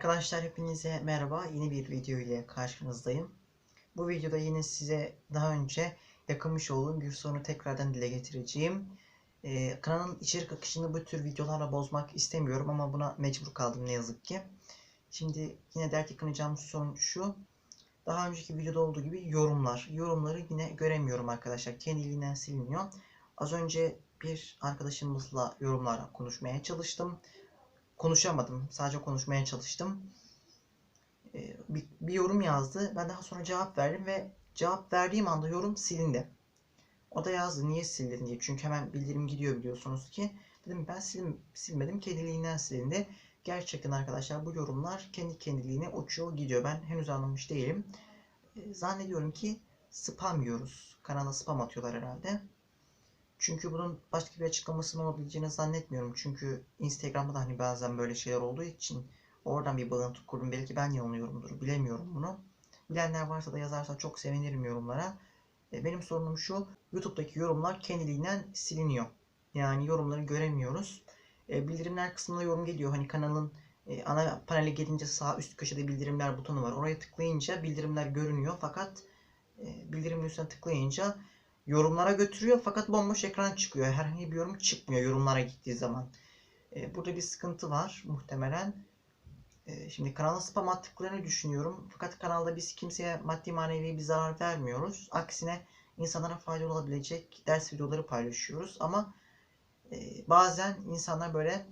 Arkadaşlar hepinize merhaba. Yeni bir video ile karşınızdayım. Bu videoda yine size daha önce yakınmış olduğum bir sorunu tekrardan dile getireceğim. Ee, kanalın içerik akışını bu tür videolarla bozmak istemiyorum ama buna mecbur kaldım ne yazık ki. Şimdi yine dert yakınacağım sorun şu. Daha önceki videoda olduğu gibi yorumlar. Yorumları yine göremiyorum arkadaşlar. Kendiliğinden siliniyor. Az önce bir arkadaşımızla yorumlara konuşmaya çalıştım konuşamadım. Sadece konuşmaya çalıştım. Ee, bir, bir yorum yazdı. Ben daha sonra cevap verdim ve cevap verdiğim anda yorum silindi. O da yazdı niye sildin diye. Çünkü hemen bildirim gidiyor biliyorsunuz ki. Dedim ben silim, silmedim. Kendiliğinden silindi. Gerçekten arkadaşlar bu yorumlar kendi kendiliğine uçuyor gidiyor. Ben henüz anlamış değilim. Ee, zannediyorum ki spam yiyoruz. Kanala spam atıyorlar herhalde. Çünkü bunun başka bir açıklamasının olabileceğini zannetmiyorum. Çünkü Instagram'da da hani bazen böyle şeyler olduğu için oradan bir bağıntı kurdum. Belki ben yanılıyorumdur. Bilemiyorum bunu. Bilenler varsa da yazarsa çok sevinirim yorumlara. E, benim sorunum şu. YouTube'daki yorumlar kendiliğinden siliniyor. Yani yorumları göremiyoruz. E, bildirimler kısmında yorum geliyor. Hani kanalın e, ana panele gelince sağ üst köşede bildirimler butonu var. Oraya tıklayınca bildirimler görünüyor. Fakat bildirimin üstüne tıklayınca yorumlara götürüyor fakat bomboş ekran çıkıyor. Herhangi bir yorum çıkmıyor yorumlara gittiği zaman. E, burada bir sıkıntı var muhtemelen. E, şimdi kanala spam attıklarını düşünüyorum. Fakat kanalda biz kimseye maddi manevi bir zarar vermiyoruz. Aksine insanlara faydalı olabilecek ders videoları paylaşıyoruz. Ama e, bazen insanlar böyle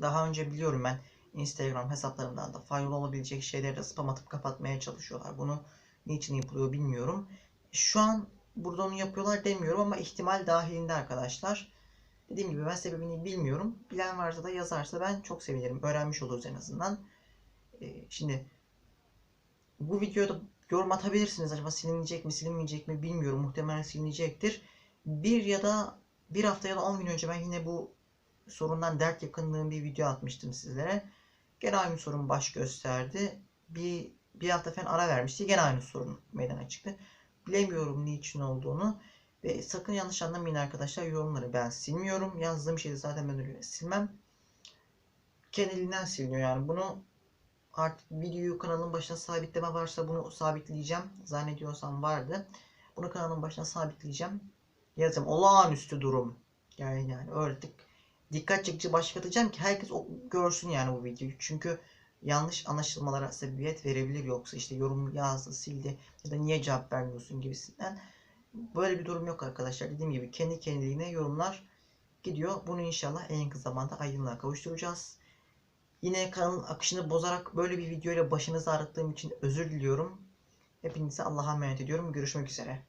daha önce biliyorum ben Instagram hesaplarımdan da faydalı olabilecek şeyleri de spam atıp kapatmaya çalışıyorlar. Bunu niçin yapılıyor bilmiyorum. Şu an burada onu yapıyorlar demiyorum ama ihtimal dahilinde arkadaşlar. Dediğim gibi ben sebebini bilmiyorum. Bilen varsa da yazarsa ben çok sevinirim. Öğrenmiş oluruz en azından. Ee, şimdi bu videoda yorum atabilirsiniz. Acaba silinecek mi silinmeyecek mi bilmiyorum. Muhtemelen silinecektir. Bir ya da bir hafta ya da 10 gün önce ben yine bu sorundan dert yakınlığım bir video atmıştım sizlere. Gene aynı sorun baş gösterdi. Bir, bir hafta falan ara vermişti. Gene aynı sorun meydana çıktı. Bilemiyorum niçin olduğunu. Ve sakın yanlış anlamayın arkadaşlar. Yorumları ben silmiyorum. Yazdığım şeyi zaten ben öyle silmem. Kendiliğinden siliniyor yani. Bunu artık videoyu kanalın başına sabitleme varsa bunu sabitleyeceğim. Zannediyorsam vardı. Bunu kanalın başına sabitleyeceğim. Yazacağım. Olağanüstü durum. Yani yani öyle dikkat çekici başlık atacağım ki herkes görsün yani bu videoyu. Çünkü yanlış anlaşılmalara sebebiyet verebilir yoksa işte yorum yazdı sildi ya da niye cevap vermiyorsun gibisinden. Böyle bir durum yok arkadaşlar. Dediğim gibi kendi kendiliğine yorumlar gidiyor. Bunu inşallah en yakın zamanda aydınlığa kavuşturacağız. Yine kanalın akışını bozarak böyle bir video ile başınızı ağrıttığım için özür diliyorum. Hepinize Allah'a emanet ediyorum. Görüşmek üzere